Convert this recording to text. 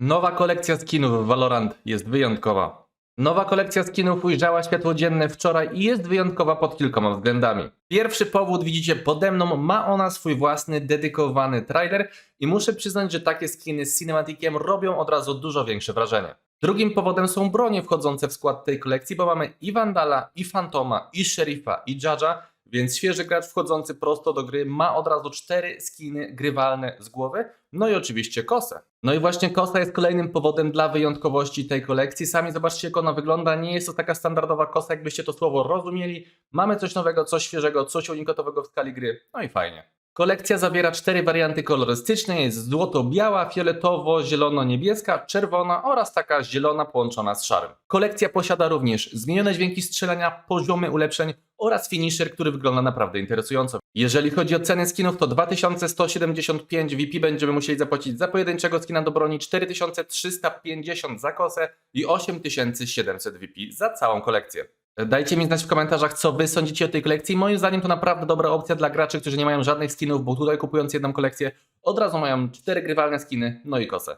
Nowa kolekcja skinów w Valorant jest wyjątkowa. Nowa kolekcja skinów ujrzała światło dzienne wczoraj i jest wyjątkowa pod kilkoma względami. Pierwszy powód widzicie pode mną, ma ona swój własny, dedykowany trailer i muszę przyznać, że takie skiny z cinematiciem robią od razu dużo większe wrażenie. Drugim powodem są bronie wchodzące w skład tej kolekcji, bo mamy i Vandala, i Fantoma, i Sheriffa, i Judge'a, więc świeży gracz wchodzący prosto do gry ma od razu cztery skiny grywalne z głowy, no i oczywiście kosę. No i właśnie kosa jest kolejnym powodem dla wyjątkowości tej kolekcji. Sami zobaczcie jak ona wygląda, nie jest to taka standardowa kosa, jakbyście to słowo rozumieli. Mamy coś nowego, coś świeżego, coś unikatowego w skali gry, no i fajnie. Kolekcja zawiera cztery warianty kolorystyczne, jest złoto-biała, fioletowo-zielono-niebieska, czerwona oraz taka zielona połączona z szarym. Kolekcja posiada również zmienione dźwięki strzelania, poziomy ulepszeń oraz finisher, który wygląda naprawdę interesująco. Jeżeli chodzi o ceny skinów, to 2175 VP będziemy musieli zapłacić za pojedynczego skina do broni, 4350 za kosę i 8700 VP za całą kolekcję. Dajcie mi znać w komentarzach, co wy sądzicie o tej kolekcji. Moim zdaniem to naprawdę dobra opcja dla graczy, którzy nie mają żadnych skinów, bo tutaj kupując jedną kolekcję od razu mają cztery grywalne skiny, no i kosę.